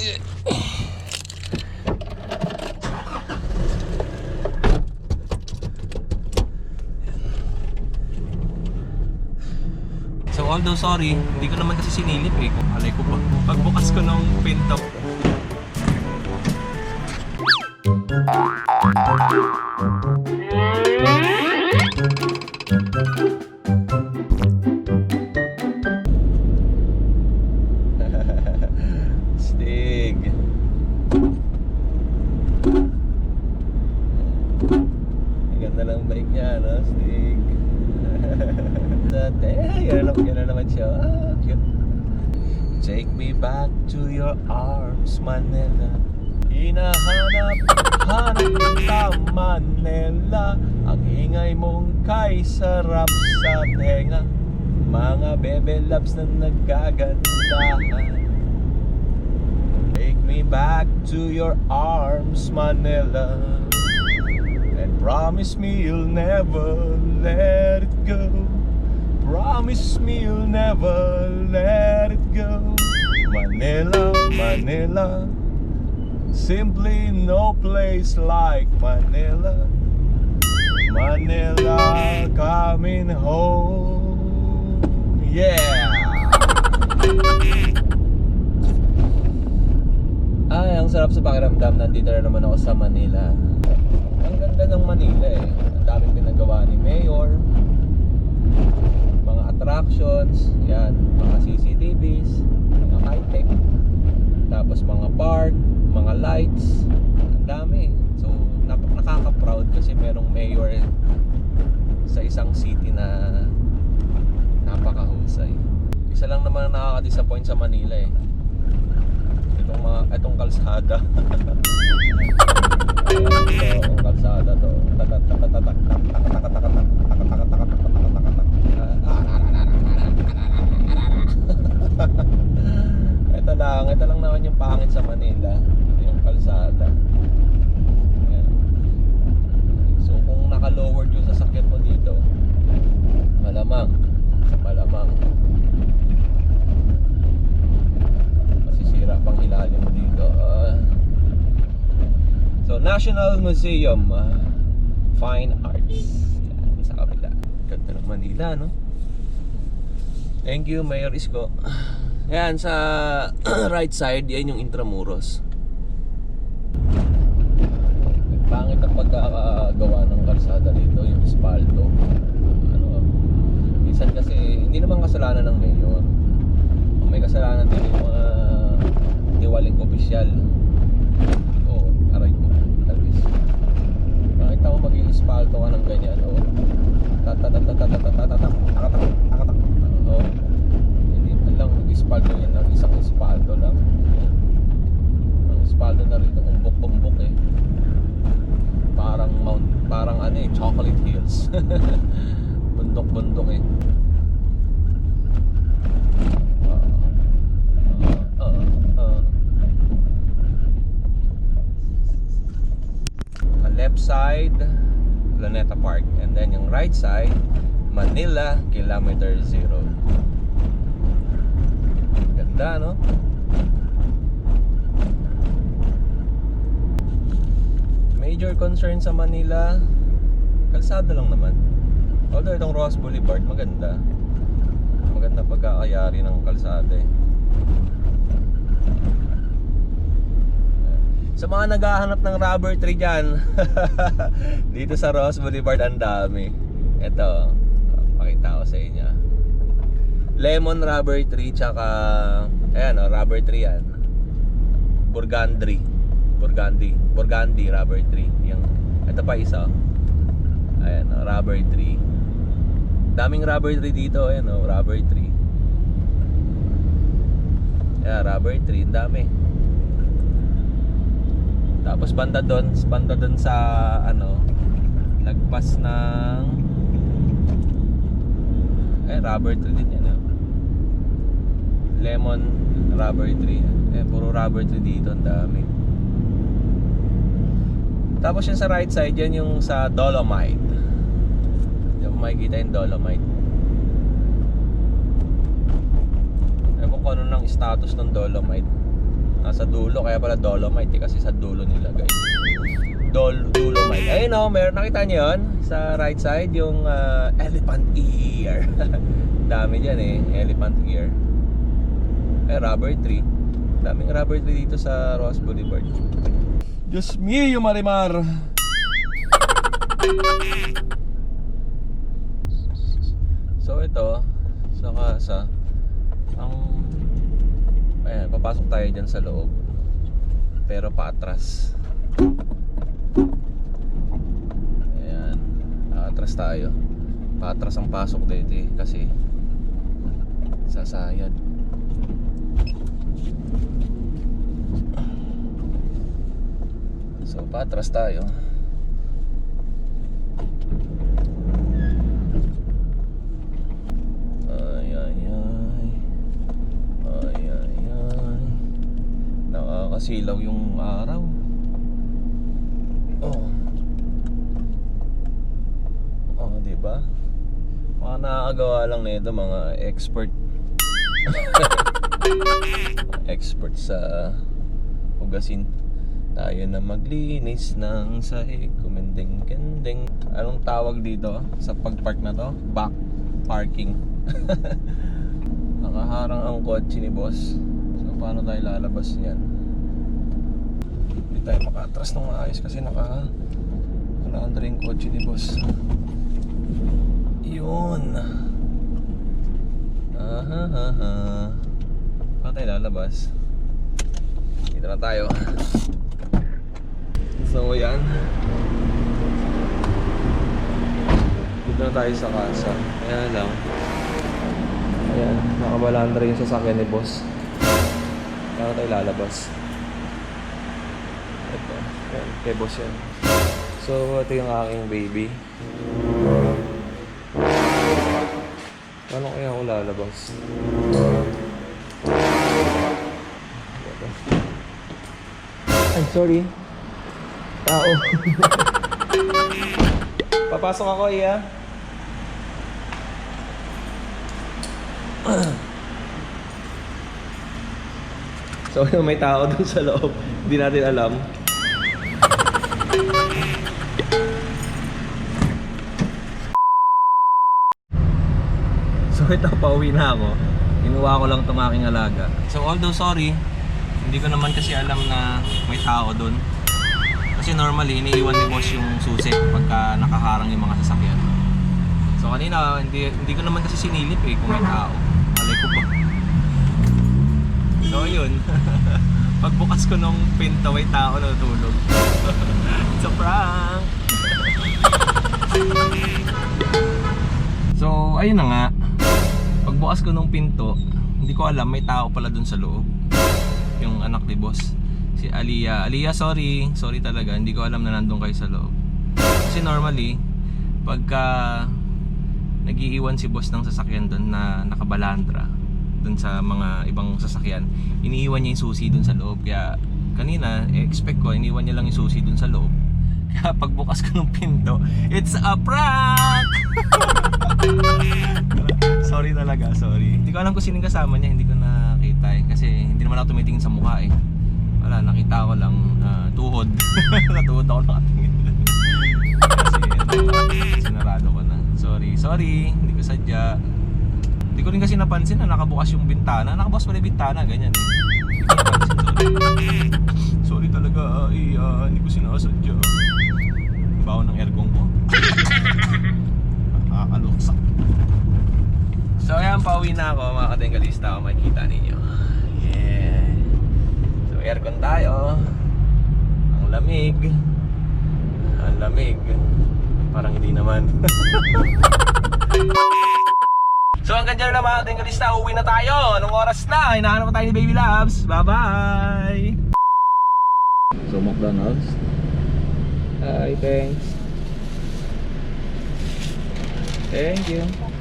So although sorry, hindi ko naman kasi sinilip eh. Kung alay ko pa. Pagbukas ko ng pinto. Stig. Ganda ng bike niya, no? Stig. Dati, yan na, yan na naman siya. Ah, cute. Take me back to your arms, Manila. Hinahanap, hanap ka, Manila. Ang ingay mong kay sarap sa tenga. Mga bebe loves na nagkagandahan. Take me back to your arms, Manila. And promise me you'll never let it go. Promise me you'll never let it go. Manila, Manila. Simply no place like Manila. Manila coming home. Yeah! Ay, ang sarap sa pakiramdam. Nandito na naman ako sa Manila. Ang ganda ng Manila eh. Ang daming pinagawa ni Mayor. Mga attractions. Yan. Mga CCTVs. Mga high-tech. Tapos mga park. Mga lights. Ang dami. So, nakaka-proud kasi merong mayor sa isang city na napakahusay. Isa lang naman ang nakaka-disappoint sa Manila eh. Itong mga itong kalsada. Ayan, ito, ang kalsada to. Ito lang, ito lang naman yung pangit sa Manila, yung kalsada. Ayan. So kung naka-lowered yung sasakyan mo dito, malamang, malamang masisira pang ilalim dito. Ah. so, National Museum ah, Fine Arts. Yan, sa kabila. Ganda ng Manila, no? Thank you, Mayor Isko. Yan, sa right side, yan yung Intramuros. Pangit ang pagkakagawa ng kalsada dito, yung espalto. Ano, minsan kasi, hindi naman kasalanan ng mayor. May kasalanan din yung mga niwaling opisyal. tao maging ispalto ka na side, Planeta Park. And then yung right side, Manila, kilometer zero. Ganda, no? Major concern sa Manila, kalsada lang naman. Although itong Ross Boulevard, maganda. Maganda pagkakayari ng kalsada eh. Sa mga naghahanap ng rubber tree dyan, dito sa Ross Boulevard ang dami. Ito, pakita ko sa inyo. Lemon rubber tree, tsaka, ayan o, rubber tree yan. Burgundy. Burgundy. Burgundy rubber tree. Yung, ito pa isa. oh. Ayan o, rubber tree. Daming rubber tree dito, ayan o, rubber tree. Yeah, rubber tree, ang dami. Tapos banda doon, banda doon sa ano, lagpas ng eh rubber tree din yan. oh. Lemon rubber tree. Eh puro rubber tree dito, ang dami. Tapos yung sa right side, yan yung sa Dolomite. Yung makikita yung Dolomite. Ewan ko ano ng status ng Dolomite. Nasa dulo, kaya pala Dolomite eh, kasi sa dulo nilagay. Dol Dolomite. Ayun o, meron nakita niyo yun? Sa right side, yung ah, elephant ear. Dami dyan eh, elephant ear. Eh, rubber tree. Daming rubber tree dito sa Ross Boulevard. Diyos mío, Marimar! So ito, sa kasa, ayan, papasok tayo dyan sa loob. Pero paatras. Ayan, atras tayo. Paatras ang pasok dito eh, kasi sasayad. So, paatras tayo. Ay, ay, ay. Ay, ay, ay. Nakakasilaw yung araw. Oh. Oh, di ba? Mga nakakagawa lang nito mga expert. expert sa hugasin. Tayo na maglinis ng sahig, kumending kending. Anong tawag dito sa pagpark na to? Back parking. Nakaharang ang kotse ni boss. So paano tayo lalabas niyan? Hindi tayo makatras ng maayos kasi naka nakaandar yung kotse ni boss. Yun. Aha, ha, ha. Paano tayo lalabas? Dito na tayo. So yan. Dito na tayo sa kasa. Kaya lang. Ayan, nakabalandra yung sasakyan ni boss. Kaya tayo lalabas. Ayan, kay boss yan. So, ito yung aking baby. Paano kaya ako lalabas? Ay, sorry. Tao. Papasok ako, iya. So, may tao dun sa loob. Hindi natin alam. Ito, pauwi na ako. Inuwa ko lang itong alaga. So, although sorry, hindi ko naman kasi alam na may tao dun. Kasi normally, iniiwan ni boss yung susi pagka nakaharang yung mga sasakyan. So, kanina, hindi, hindi ko naman kasi sinilip eh kung may tao. Alay ko ba? So, yun. Pagbukas ko nung pinto, may tao na tulog. It's a prank! so, ayun na nga. Pagbukas ko nung pinto, hindi ko alam, may tao pala dun sa loob. Yung anak ni boss. Si Aliyah. Aliyah, sorry. Sorry talaga. Hindi ko alam na nandun kayo sa loob. Kasi normally, pagka nagiiwan si boss ng sasakyan doon na nakabalandra doon sa mga ibang sasakyan, iniiwan niya yung susi doon sa loob. Kaya kanina, eh, expect ko, iniwan niya lang yung susi doon sa loob. Kaya pagbukas ko ng pinto, it's a prank! sorry talaga, sorry. Hindi ko alam kung sino kasama niya, hindi ko nakita eh. Kasi hindi naman ako tumitingin sa mukha eh. Wala, nakita ko lang ah, tuhod. Natuhod ako nakatingin. Kasi ano, sinarado ko na. Sorry, sorry. Hindi ko sadya. Hindi ko rin kasi napansin na nakabukas yung bintana. Nakabukas pala yung bintana, ganyan eh. Hindi ko napansin, sorry. Sorry talaga, ay, ah, hindi ko sinasadya. Bawo ng aircon ko. Nakakaluksak. So ayan, pauwi na ako mga katengalista ako makikita ninyo. Yeah. So aircon tayo. Ang lamig. Ang lamig. Parang hindi naman. so hanggang dyan na mga katengalista, uwi na tayo. Anong oras na? Hinahanap tayo ni Baby Labs. Bye-bye! So McDonald's. Hi, thanks. Thank you.